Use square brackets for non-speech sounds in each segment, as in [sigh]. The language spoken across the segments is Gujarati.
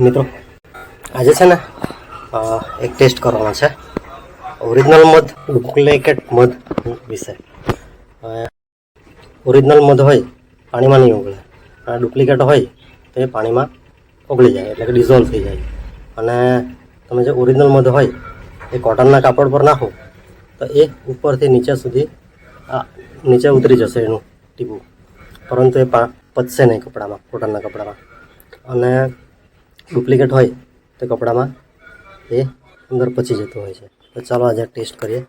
મિત્રો, આજે છે ને એક ટેસ્ટ કરવાનો છે. ઓરિજિનલ મધ ડુપ્લિકેટ મધ વિશે. ઓરિજિનલ મધ હોય, પાણીમાં નહીં ઓગળે. અને ડુપ્લિકેટ હોય, તો એ પાણીમાં ઓગળી જાય, એટલે કે ડિઝોલ્વ થઈ જાય. અને તમે જે ઓરિજિનલ મધ હોય, એ કોટનના કાપડ પર નાખો, તો એ ઉપરથી નીચે સુધી, આ નીચે ઉતરી જશે એનું ટીપું. પરંતુ એ પા પચશે નહીં કપડામાં કોટનના કપડામાં. અને ડુપ્લિકેટ હોય તો કપડામાં એ અંદર પચી જતું હોય છે. તો ચાલો આજે ટેસ્ટ કરીએ.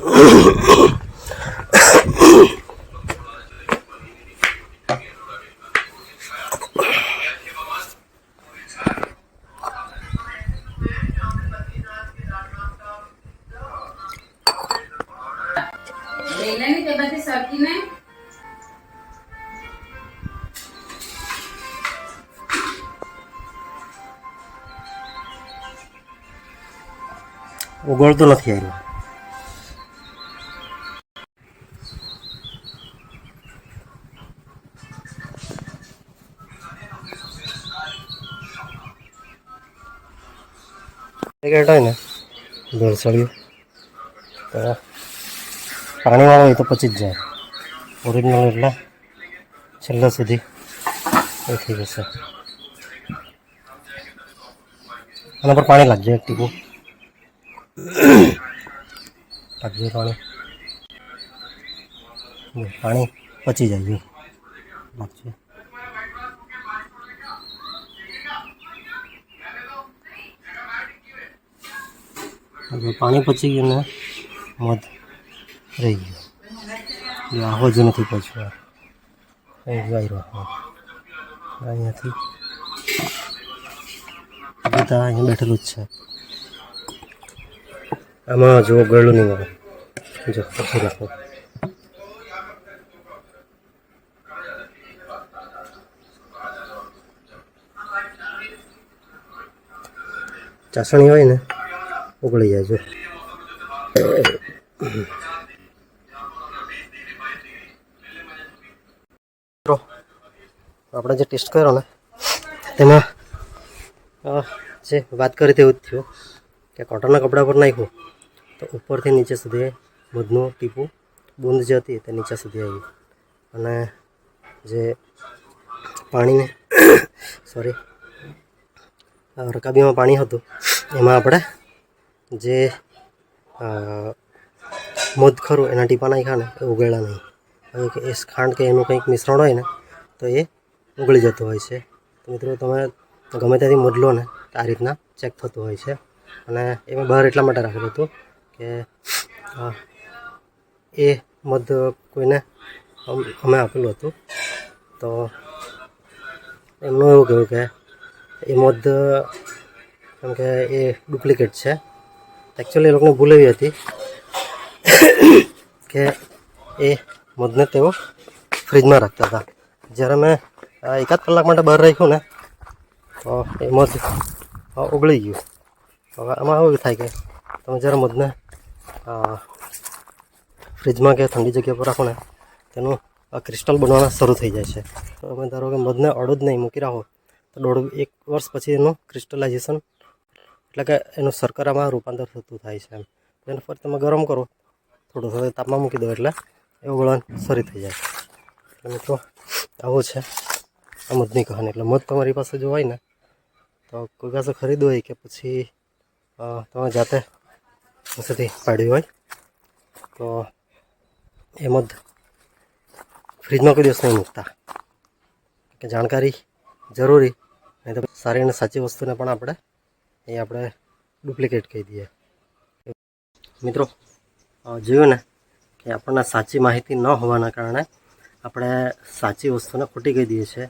લઈને [coughs] [coughs] ઉગળતું નથી આવ્યું પેકેટ હોય ને, ભેળસળ્યું. તો પાણીવાળો હોય તો પચી જ જાય. ઓરિજિનલ એટલે છેલ્લા સુધી એ થઈ જશે. આના પર પાણી લાગજે એક ટીપું. લાગશે પાણી પાણી પચી જાય છે. પાણી પચી ગયું ને મધ રહી ગયું. જો આવો જ નથી પચ્યું અહીં વાયરો અહીંયાથી બધા અહીંયા બેઠેલું જ છે. આમાં જો ગળું નહીં મળે જો પછી રાખો. ચાસણી હોય ને ઉગળી જાય જો. આપણે જે ટેસ્ટ કર્યો ને તેમાં જે વાત કરી તેવું જ થયું કે કોટનના કપડા પર નાખ્યું. તો ઉપરથી નીચે સુધી મધનું ટીપું બૂંદ જે હતી તે નીચે સુધી આવી. અને જે પાણીને સોરી રકાબીમાં પાણી હતું, એમાં આપણે જે મધ ખરું એના ટીપા નાખ્યા ને, એ ઉગળ્યા નહીં. હવે કે એ ખાંડ કે એનું કંઈક મિશ્રણ હોય ને, તો એ ઉગળી જતું હોય છે. તો મિત્રો તમે ગમે ત્યાંથી મધ લો ને આ રીતના ચેક થતું હોય છે. અને એ મેં બહાર એટલા માટે રાખેલું હતું કે એ મધ કોઈને અમે આપેલું હતું. તો એમનું એવું કહ્યું કે એ મધ કેમ કે એ ડુપ્લિકેટ છે. એકચ્યુઅલી એ લોકોને ભૂલ એવી હતી કે એ મધને તેઓ ફ્રીજમાં રાખતા હતા. જ્યારે મેં એકાદ કલાક માટે બહાર રાખ્યું ને તો એ મધ અ, ઓગળી ગયું. હવે આમાં એવું થાય કે તમે જ્યારે મધને ફ્રીજમાં કે ઠંડી જગ્યા પર રાખો ને, તેનું ક્રિસ્ટલ બનવાના શરૂ થઈ જાય છે. તો તમે ધારો કે મધને અડો જ નહીં, મૂકી રાખો, તો દોઢ, એક વર્ષ પછી એનું ક્રિસ્ટલાઇઝેશન એટલે કે એનું શર્કરામાં રૂપાંતર થતું થાય છે એમ. તેને ફરી તમે ગરમ કરો, થોડું થોડું તાપમાં મૂકી દો, એટલે એ ઓગળવાનું શરૂ થઈ જાય. એટલે મિત્રો, આવું છે આ મધની કહાની. એટલે મધ તમારી પાસે જો હોય ને, તો કોઈ પાસે ખરીદવું હોય કે પછી તમે જાતે પાસેથી પાડ્યું હોય, તો એ મધ ફ્રીજમાં કોઈ દિવસ નહીં મૂકતા. કે જાણકારી જરૂરી, નહીં તો સારી અને સાચી વસ્તુને પણ આપણે એ આપણે ડુપ્લિકેટ કહી દઈએ. મિત્રો જોયું ને કે આપણને સાચી માહિતી ન હોવાના કારણે આપણે સાચી વસ્તુને ખોટી કહી દઈએ છીએ.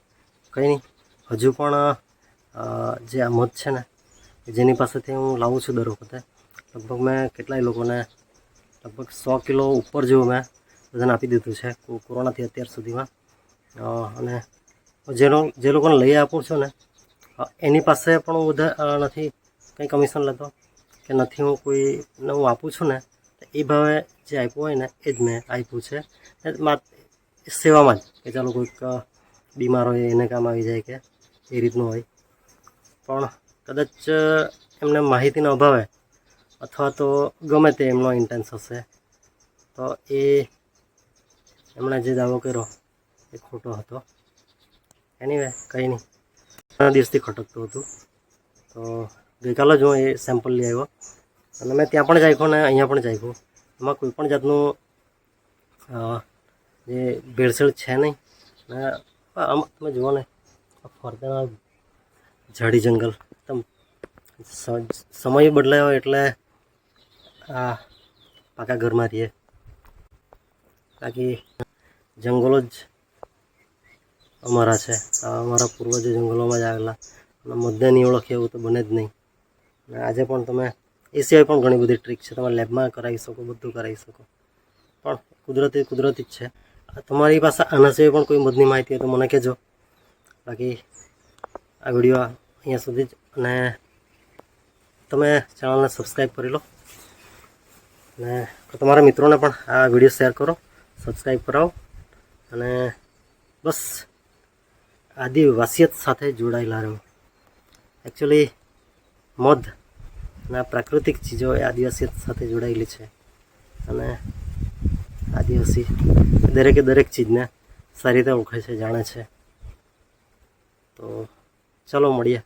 કંઈ નહીં, હજુ પણ જે આ મધ છે ને, જેની પાસેથી હું લાવું છું દર વખતે લગભગ મેં કેટલાય લોકોને લગભગ સો કિલો ઉપર જેવું મેં વજન આપી દીધું છે કોરોનાથી અત્યાર સુધીમાં. અને જેનો, જે લોકોને લઈ આપું છું ને એની પાસે પણ હું બધા નથી કંઈ કમિશન લેતો કે નથી હું કોઈને હું આપું છું ને એ ભાવે જે આપ્યું હોય ને, એ જ મેં આપ્યું છે. સેવામાં જ કે ચાલો કોઈક બીમાર હોય, એને કામ આવી જાય કે એ રીતનું હોય. પણ કદાચ એમને માહિતીના અભાવે અથવા તો ગમે તે એમનો ઇન્ટેન્સ હશે. તો એ એમણે જે દાવો કર્યો, એ ખોટો હતો. એનીવે કંઈ નહીં. ઘણા દિવસથી ખટકતું હતું. તો ગઈકાલે જ હું એ સેમ્પલ લઈ આવ્યો. અને મેં ત્યાં પણ ચાખ્યું ને અહીંયા પણ ચાખ્યું એમાં કોઈ પણ જાતનું જે ભેળસેળ છે નહીં. ને આમ, તમે જુઓ ને, આ ફરતેના ઝાડી જંગલ. એકદમ સમય બદલાયો એટલે આ પાકા ઘરમાં રહીએ. બાકી જંગલો જ અમારા છે. અમારા પૂર્વજો જંગલોમાં જ આવેલા. અને મધ્યની ઓળખ એવું તો બને જ નહીં. અને આજે પણ તમે એ સિવાય પણ ઘણી બધી ટ્રીક છે. તમે લેબમાં કરાવી શકો, બધું કરાવી શકો. પણ કુદરતી કુદરતી જ છે. તમારી પાસે આના સિવાય પણ કોઈ મધની માહિતી હોય તો મને કહેજો. બાકી આ વીડિયો અહીંયા સુધી જ. અને તમે ચેનલને સબસ્ક્રાઈબ કરી લો. અને તમારા મિત્રોને પણ આ વીડિયો શેર કરો સબસ્ક્રાઈબ કરાવો અને બસ આદિવાસીયત સાથે જોડાયેલા રહો. એકચ્યુઅલી મધ અને પ્રાકૃતિક ચીજો એ આદિવાસીયત સાથે જોડાયેલી છે અને આદિવાસી દરેકે દરેક ચીજને સારી રીતે ઓળખે છે, જાણે છે. તો ચાલો મળીએ.